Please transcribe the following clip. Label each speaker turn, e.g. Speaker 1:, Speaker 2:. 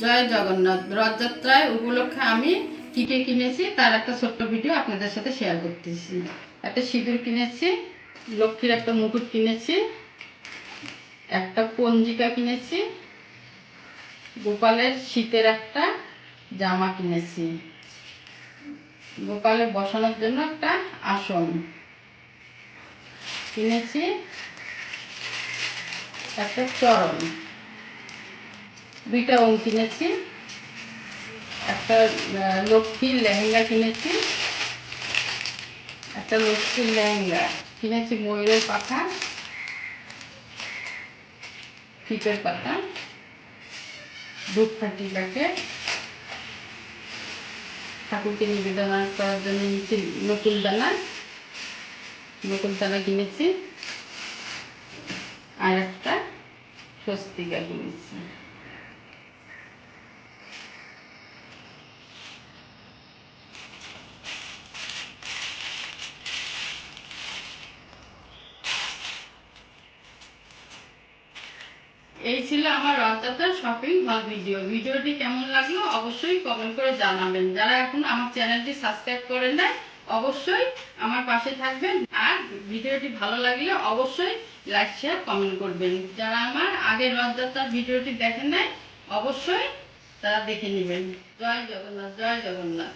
Speaker 1: জয় জগন্নাথ। রথযাত্রায় উপলক্ষে আমি কি কি কিনেছি তার একটা ছোট্ট ভিডিও আপনাদের সাথে শেয়ার করতেছি। একটা সিঁদুর কিনেছি, লক্ষ্মীর একটা মুকুট কিনেছি, একটা পঞ্জিকা কিনেছি, গোপালের শীতের একটা জামা কিনেছি। গোপালে বসানোর জন্য একটা আসন কিনেছি, একটা চরণ। দুইটা ওম কিনেছি। একটা লক্ষ্মীর লেহেঙ্গা কিনেছি। একটা লক্ষ্মীর লেহেঙ্গা। কিনেছি ময়ূরের পাখা ফিতের পাতা ধূপকাঠি প্যাকেট ঠাকুরকে নিবেদন করার জন্য নিচে নকুল দানা। নতুন দানা কিনেছি। আর একটা স্বস্তিকা কিনেছি। এই ছিল আমার রথযাত্রার শপিং বা ভিডিও ভিডিওটি কেমন লাগল অবশ্যই কমেন্ট করে জানাবেন। যারা এখন আমার চ্যানেলটি সাবস্ক্রাইব করেন নাই, অবশ্যই আমার পাশে থাকবেন। আর ভিডিওটি ভালো লাগলে অবশ্যই লাইক শেয়ার কমেন্ট করবেন। যারা আমার আগের রথযাত্রার ভিডিওটি দেখেন নাই, অবশ্যই তারা দেখে নেবেন। জয় জগন্নাথ জয় জগন্নাথ।